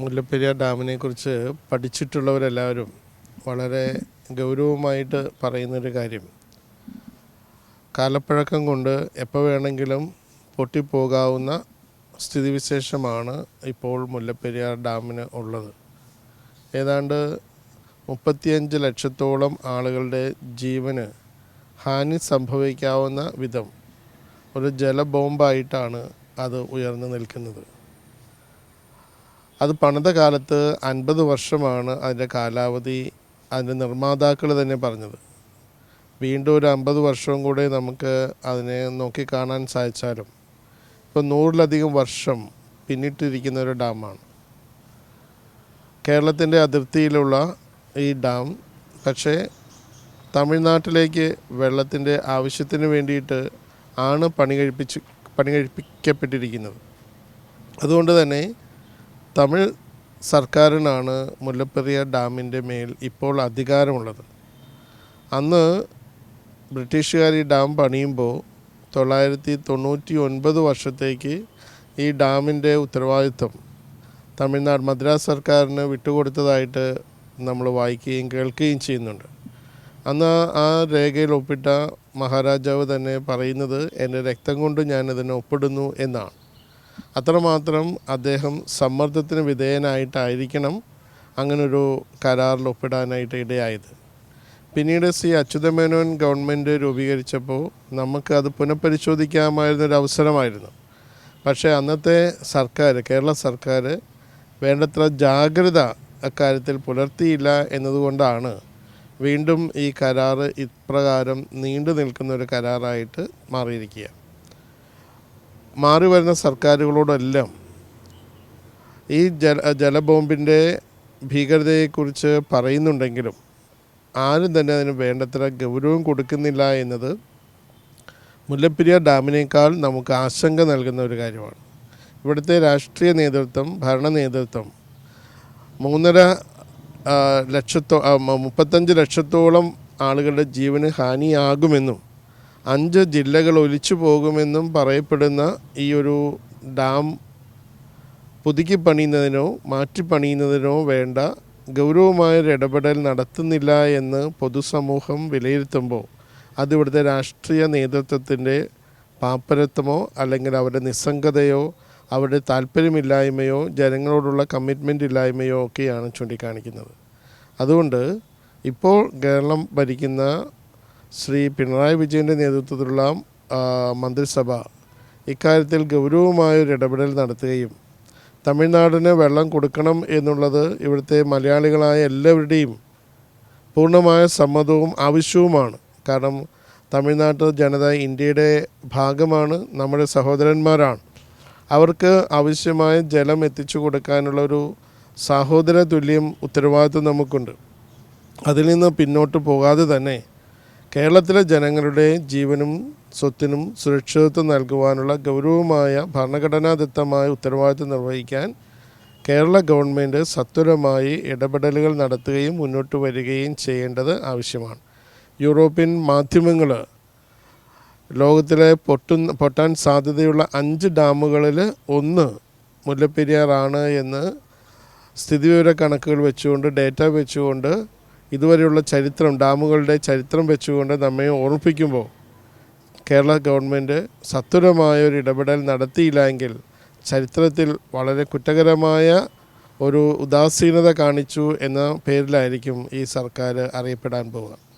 മുല്ലപ്പെരിയാർ ഡാമിനെക്കുറിച്ച് പഠിച്ചിട്ടുള്ളവരെല്ലാവരും വളരെ ഗൗരവമായിട്ട് പറയുന്നൊരു കാര്യം. കാലപ്പഴക്കം കൊണ്ട് എപ്പോൾ വേണമെങ്കിലും പൊട്ടിപ്പോകാവുന്ന സ്ഥിതിവിശേഷമാണ് ഇപ്പോൾ മുല്ലപ്പെരിയാർ ഡാമിന് ഉള്ളത്. ഏതാണ്ട് മുപ്പത്തിയഞ്ച് ലക്ഷത്തോളം ആളുകളുടെ ജീവന് ഹാനി സംഭവിക്കാവുന്ന വിധം ഒരു ജലബോംബായിട്ടാണ് അത് ഉയർന്നു നിൽക്കുന്നത്. അത് പണിത കാലത്ത് അൻപത് വർഷമാണ് അതിന്റെ കാലാവധി അതിന്റെ നിർമ്മാതാക്കൾ തന്നെ പറഞ്ഞത്. വീണ്ടും ഒരു അമ്പത് വർഷവും കൂടെ നമുക്ക് അതിനെ നോക്കി കാണാൻ സാധിച്ചാലും ഇപ്പോൾ നൂറിലധികം വർഷം പിന്നിട്ടിരിക്കുന്ന ഒരു ഡാമാണ്. കേരളത്തിന്റെ അതിർത്തിയിലുള്ള ഈ ഡാം പക്ഷേ തമിഴ്നാട്ടിലേക്ക് വെള്ളത്തിന്റെ ആവശ്യത്തിന് വേണ്ടിയിട്ട് ആണ് പണി കഴിപ്പിച്ച് പണി കഴിപ്പിക്കപ്പെട്ടിരിക്കുന്നത്. അതുകൊണ്ട് തന്നെ തമിഴ് സർക്കാരിനാണ് മുല്ലപ്പെരിയാർ ഡാമിന്റെ മേൽ ഇപ്പോൾ അധികാരമുള്ളത്. അന്ന് ബ്രിട്ടീഷുകാർ ഈ ഡാം പണിയുമ്പോൾ തൊള്ളായിരത്തി തൊണ്ണൂറ്റി ഒൻപത് വർഷത്തേക്ക് ഈ ഡാമിന്റെ ഉത്തരവാദിത്വം തമിഴ്നാട് മദ്രാസ് സർക്കാരിന് വിട്ടുകൊടുത്തതായിട്ട് നമ്മൾ വായിക്കുകയും കേൾക്കുകയും ചെയ്യുന്നുണ്ട്. അന്ന് ആ രേഖയിൽ ഒപ്പിട്ട മഹാരാജാവ് തന്നെ പറയുന്നത് എന്റെ രക്തം കൊണ്ട് ഞാനതിനെ ഒപ്പിടുന്നു എന്നാണ്. അത്രമാത്രം അദ്ദേഹം സമ്മർദ്ദത്തിന് വിധേയനായിട്ടായിരിക്കണം അങ്ങനൊരു കരാറിൽ ഒപ്പിടാനായിട്ട് ഇടയായത്. പിന്നീട് സി അച്യുതമേനോൻ ഗവൺമെന്റ് രൂപീകരിച്ചപ്പോൾ നമുക്ക് അത് പുനഃപരിശോധിക്കാമായിരുന്നൊരു അവസരമായിരുന്നു. പക്ഷേ അന്നത്തെ സർക്കാർ കേരള സർക്കാർ വേണ്ടത്ര ജാഗ്രത അക്കാര്യത്തിൽ പുലർത്തിയില്ല എന്നതുകൊണ്ടാണ് വീണ്ടും ഈ കരാറ് ഇപ്രകാരം നീണ്ടു നിൽക്കുന്ന ഒരു കരാറായിട്ട് മാറിയിരിക്കുക. മാറി വരുന്ന സർക്കാരുകളോടെല്ലാം ഈ ജല ജലബോംബിന്റെ ഭീകരതയെക്കുറിച്ച് പറയുന്നുണ്ടെങ്കിലും ആരും തന്നെ അതിന് വേണ്ടത്ര ഗൗരവം കൊടുക്കുന്നില്ല എന്നത് മുല്ലപ്പെരിയാർ ഡാമിനേക്കാൾ നമുക്ക് ആശങ്ക നൽകുന്ന ഒരു കാര്യമാണ്. ഇവിടുത്തെ രാഷ്ട്രീയ നേതൃത്വം ഭരണ നേതൃത്വം മൂന്നര ലക്ഷത്തോ മുപ്പത്തഞ്ച് ലക്ഷത്തോളം ആളുകളുടെ ജീവന് ഹാനിയാകുമെന്നും അഞ്ച് ജില്ലകൾ ഒലിച്ചു പോകുമെന്നും പറയപ്പെടുന്ന ഈ ഒരു ഡാം പുതുക്കി പണിയുന്നതിനോ മാറ്റി പണിയുന്നതിനോ വേണ്ട ഗൗരവമായൊരു ഇടപെടൽ നടത്തുന്നില്ല എന്ന് പൊതുസമൂഹം വിലയിരുത്തുമ്പോൾ അത് ഇവിടുത്തെ രാഷ്ട്രീയ നേതൃത്വത്തിന്റെ പാപ്പരത്വമോ അല്ലെങ്കിൽ അവരുടെ നിസ്സംഗതയോ അവരുടെ താല്പര്യമില്ലായ്മയോ ജനങ്ങളോടുള്ള കമ്മിറ്റ്മെന്റ് ഇല്ലായ്മയോ ഒക്കെയാണ് ചൂണ്ടിക്കാണിക്കുന്നത്. അതുകൊണ്ട് ഇപ്പോൾ കേരളം ഭരിക്കുന്ന ശ്രീ പിണറായി വിജയന്റെ നേതൃത്വത്തിലുള്ള മന്ത്രിസഭ ഇക്കാര്യത്തിൽ ഗൗരവമായൊരു ഇടപെടൽ നടത്തുകയും തമിഴ്നാടിന് വെള്ളം കൊടുക്കണം എന്നുള്ളത് ഇവിടുത്തെ മലയാളികളായ എല്ലാവരുടെയും പൂർണമായ സമ്മതവും ആവശ്യവുമാണ്. കാരണം തമിഴ്നാട്ട് ജനത ഇന്ത്യയുടെ ഭാഗമാണ് നമ്മുടെ സഹോദരന്മാരാണ്. അവർക്ക് ആവശ്യമായ ജലം എത്തിച്ചു കൊടുക്കാനുള്ള ഒരു സഹോദര തുല്യം ഉത്തരവാദിത്വം നമുക്കുണ്ട്. അതിൽ നിന്ന് പിന്നോട്ട് പോകാതെ തന്നെ കേരളത്തിലെ ജനങ്ങളുടെ ജീവനും സ്വത്തിനും സുരക്ഷിതത്വം നൽകുവാനുള്ള ഗൗരവമായ ഭരണഘടനാദത്തമായ ഉത്തരവാദിത്വം നിർവഹിക്കാൻ കേരള ഗവൺമെന്റ് സത്വരമായി ഇടപെടലുകൾ നടത്തുകയും മുന്നോട്ട് വരികയും ചെയ്യേണ്ടത് ആവശ്യമാണ്. യൂറോപ്യൻ മാധ്യമങ്ങൾ ലോകത്തിലെ പൊട്ടുന്ന പൊട്ടാൻ സാധ്യതയുള്ള അഞ്ച് ഡാമുകളിൽ ഒന്ന് മുല്ലപ്പെരിയാറാണ് എന്ന് സ്ഥിതിവിവര കണക്കുകൾ വെച്ചുകൊണ്ട് ഡേറ്റ വെച്ചുകൊണ്ട് ഇതുവരെയുള്ള ചരിത്രം ഡാമുകളുടെ ചരിത്രം വെച്ചുകൊണ്ട് നമ്മെ ഓർമ്മിപ്പിക്കുമ്പോൾ കേരള ഗവൺമെന്റ് സത്വരമായ ഒരു ഇടപെടൽ നടത്തിയില്ലെങ്കിൽ ചരിത്രത്തിൽ വളരെ കുറ്റകരമായ ഒരു ഉദാസീനത കാണിച്ചു എന്ന പേരിലായിരിക്കും ഈ സർക്കാർ അറിയപ്പെടാൻ പോവുക.